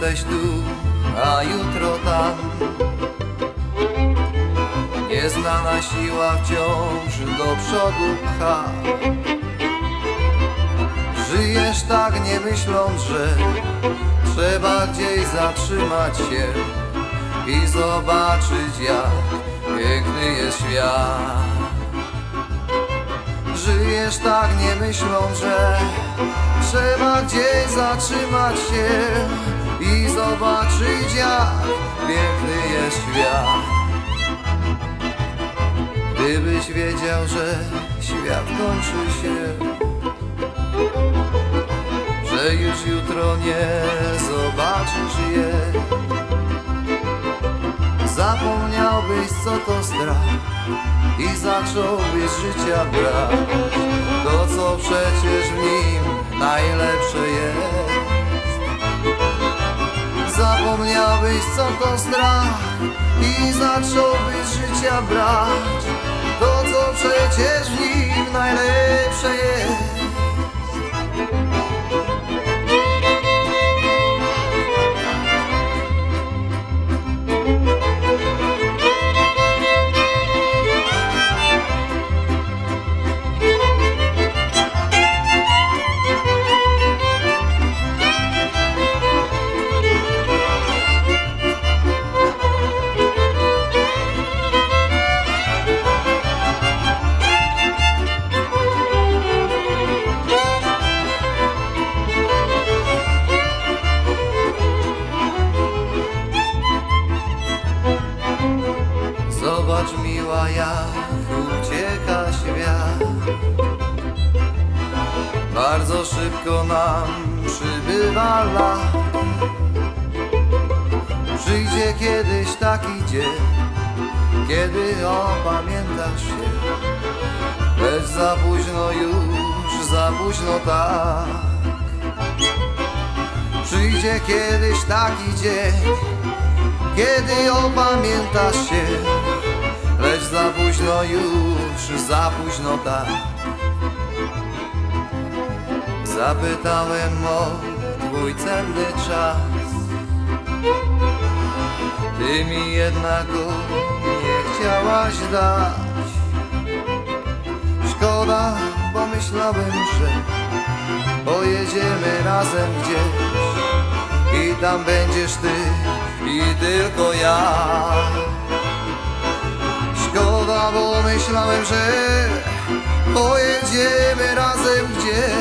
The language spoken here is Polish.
Jesteś tu, a jutro tam. Nieznana siła wciąż do przodu pcha. Żyjesz tak nie myśląc, że Trzeba gdzieś zatrzymać się I zobaczyć jak piękny jest świat. Żyjesz tak nie myśląc, że Trzeba gdzieś zatrzymać się I zobaczyć jak piękny jest świat. Gdybyś wiedział, że świat kończy się Że już jutro nie zobaczysz je. Zapomniałbyś co to strach I zacząłbyś życia brać. To co przecież w nim najlepsze jest Zapomniałbyś co to strach I zacząłbyś życia brać. To co przecież w nim najlepsze jest Zobacz miła jak ucieka świat. Bardzo szybko nam przybywa lat. Przyjdzie kiedyś taki dzień Kiedy opamiętasz się. Lecz za późno już, za późno tak. Przyjdzie kiedyś taki dzień kiedy opamiętasz się za późno już, za późno tak. Zapytałem o twój cenny czas. Ty mi jednak go nie chciałaś dać. Szkoda, bo myślałem, że Pojedziemy razem gdzieś. I tam będziesz ty i tylko ja myślałem, że pojedziemy razem gdzieś